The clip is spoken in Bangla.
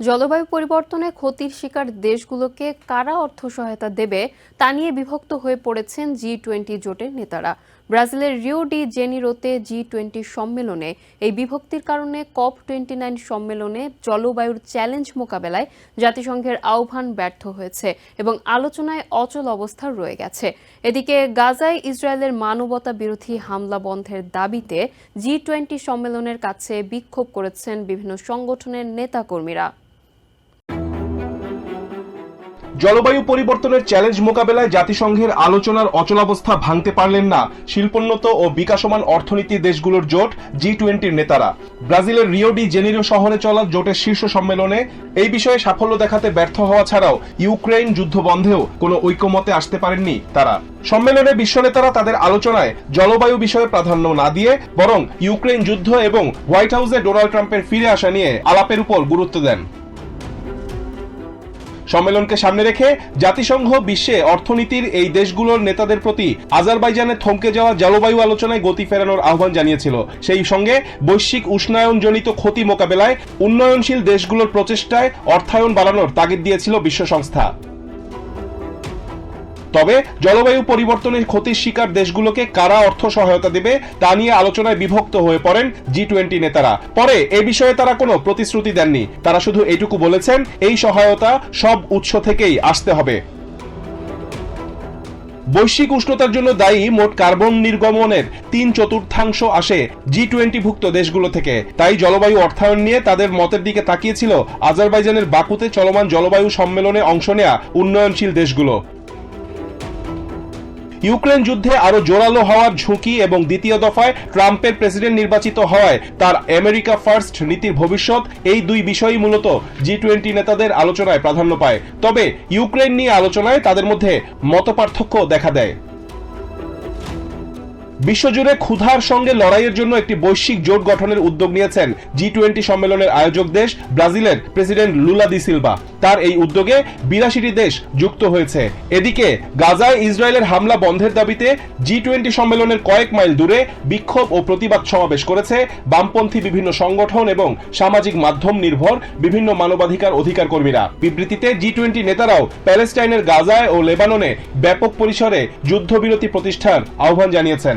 জলবায়ু পরিবর্তনে ক্ষতির শিকার দেশগুলোকে কারা অর্থ সহায়তা দেবে তা নিয়ে বিভক্ত হয়ে পড়েছেন জি টোয়েন্টি জোটের নেতারা। ব্রাজিলের রিও ডি জেনিরোতে জি টোয়েন্টি সম্মেলনে এই বিভক্তির কারণে কপ টোয়েন্টি নাইন সম্মেলনে জলবায়ুর চ্যালেঞ্জ মোকাবেলায় জাতিসংঘের আহ্বান ব্যর্থ হয়েছে এবং আলোচনায় অচল অবস্থা রয়ে গেছে। এদিকে গাজায় ইসরায়েলের মানবতা বিরোধী হামলা বন্ধের দাবিতে জি টোয়েন্টি সম্মেলনের কাছে বিক্ষোভ করেছেন বিভিন্ন সংগঠনের নেতাকর্মীরা। জলবায়ু পরিবর্তনের চ্যালেঞ্জ মোকাবেলায় জাতিসংঘের আলোচনার অচলাবস্থা ভাঙতে পারলেন না শিল্পোন্নত ও বিকাশমান অর্থনীতি দেশগুলোর জোট জি টোয়েন্টির নেতারা। ব্রাজিলের রিও ডি জেনিরো শহরে চলা জোটের শীর্ষ সম্মেলনে এই বিষয়ে সাফল্য দেখাতে ব্যর্থ হওয়া ছাড়াও ইউক্রেন যুদ্ধ বন্ধেও কোনো ঐক্যমতে আসতে পারেননি তারা। সম্মেলনে বিশ্ব নেতারা তাদের আলোচনায় জলবায়ু বিষয়ে প্রাধান্য না দিয়ে বরং ইউক্রেন যুদ্ধ এবং হোয়াইট হাউসে ডোনাল্ড ট্রাম্পের ফিরে আসা নিয়ে আলাপের উপর গুরুত্ব দেন। সম্মেলনকে সামনে রেখে জাতিসংঘ বিশ্বে অর্থনীতির এই দেশগুলোর নেতাদের প্রতি আজারবাইজানে থমকে যাওয়া জলবায়ু আলোচনায় গতি ফেরানোর আহ্বান জানিয়েছিল। সেই সঙ্গে বৈশ্বিক উষ্ণায়ন জনিত ক্ষতি মোকাবেলায় উন্নয়নশীল দেশগুলোর প্রচেষ্টায় অর্থায়ন বাড়ানোর তাগিদ দিয়েছিল বিশ্ব সংস্থা। তবে জলবায়ু পরিবর্তনের ক্ষতির শিকার দেশগুলোকে কারা অর্থ সহায়তা দেবে তা নিয়ে আলোচনায় বিভক্ত হয়ে পড়েন জি টোয়েন্টি নেতারা। পরে এ বিষয়ে তারা কোনো প্রতিশ্রুতি দেননি। তারা শুধু এইটুকু বলেছেন, এই সহায়তা সব উৎস থেকেই আসতে হবে। বৈশ্বিক উষ্ণতার জন্য দায়ী মোট কার্বন নির্গমনের তিন চতুর্থাংশ আসে জি টোয়েন্টি টোয়েন্টিভুক্ত দেশগুলো থেকে। তাই জলবায়ু অর্থায়ন নিয়ে তাদের মতের দিকে তাকিয়েছিল আজারবাইজানের বাকুতে চলমান জলবায়ু সম্মেলনে অংশ নেয়া উন্নয়নশীল দেশগুলো। ইউক্রেন যুদ্ধে আরও জোরালো হওয়ার ঝুঁকি এবং দ্বিতীয় দফায় ট্রাম্পের প্রেসিডেন্ট নির্বাচিত হওয়ায় তার আমেরিকা ফার্স্ট নীতির ভবিষ্যৎ এই দুই বিষয়ই মূলত জি টোয়েন্টি নেতাদের আলোচনায় প্রাধান্য পায়। তবে ইউক্রেন নিয়ে আলোচনায় তাদের মধ্যে মতপার্থক্য দেখা দেয়। বিশ্বজুড়ে ক্ষুধার সঙ্গে লড়াইয়ের জন্য একটি বৈশ্বিক জোট গঠনের উদ্যোগ নিয়েছেন জি টোয়েন্টি সম্মেলনের আয়োজক দেশ, ব্রাজিলের প্রেসিডেন্ট লুলা দি সিলভা। তার এই উদ্যোগে বিরাশিটি দেশ যুক্ত হয়েছে। এদিকে গাজায় ইসরায়েলের হামলা বন্ধের দাবিতে জি টোয়েন্টি সম্মেলনের কয়েক মাইল দূরে বিক্ষোভ ও প্রতিবাদ সমাবেশ করেছে বামপন্থী বিভিন্ন সংগঠন এবং সামাজিক মাধ্যম নির্ভর বিভিন্ন মানবাধিকার অধিকার কর্মীরা বিবৃতিতে জি টোয়েন্টি নেতারাও প্যালেস্টাইনের গাজায় ও লেবাননে ব্যাপক পরিসরে যুদ্ধবিরতি প্রতিষ্ঠার আহ্বান জানিয়েছেন।